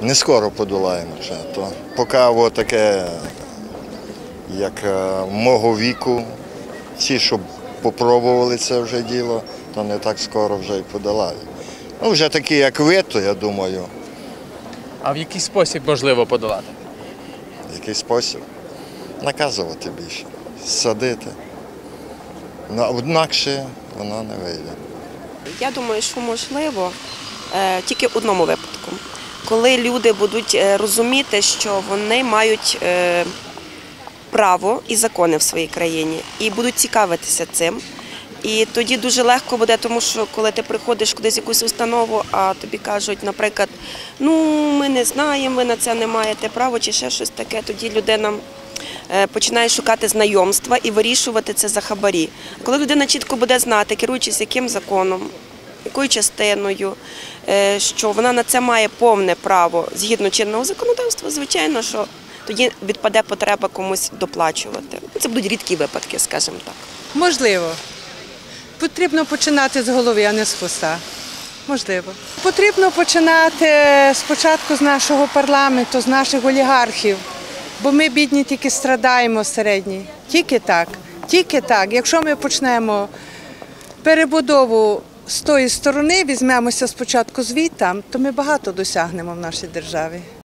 Не скоро подолаємо вже. То поки от таке, як е, мого віку, всі, що попробували це вже діло, то не так скоро вже й подолають. Ну, вже такі, як ви, то я думаю, А в який спосіб можливо подолати? в який спосіб наказувати більше, садити. Ну, Однакше воно не вийде. Я думаю, що можливо е, тільки в одному випадку, коли люди будуть е, розуміти, що вони мають е, право і закони в своїй країні, і будуть цікавитися цим. І тоді дуже легко буде, тому що коли ти приходиш кудись якусь установу, а тобі кажуть, наприклад, ну ми не знаємо, ви на це не маєте права чи ще щось таке, тоді людина е, починає шукати знайомства і вирішувати це за хабарі. Коли людина чітко буде знати, керуючись яким законом, якою частиною, е, що вона на це має повне право згідно чинного законодавства, звичайно, що тоді відпаде потреба комусь доплачувати. Це будуть рідкі випадки, скажімо так. Можливо. Потрібно починати з голови, а не з хвоста. Можливо. Потрібно починати спочатку з нашого парламенту, з наших олігархів, бо ми бідні тільки страдаємо середні. Тільки так. Тільки так. Якщо ми почнемо перебудову з тої сторони, візьмемося спочатку звідти, то ми багато досягнемо в нашій державі.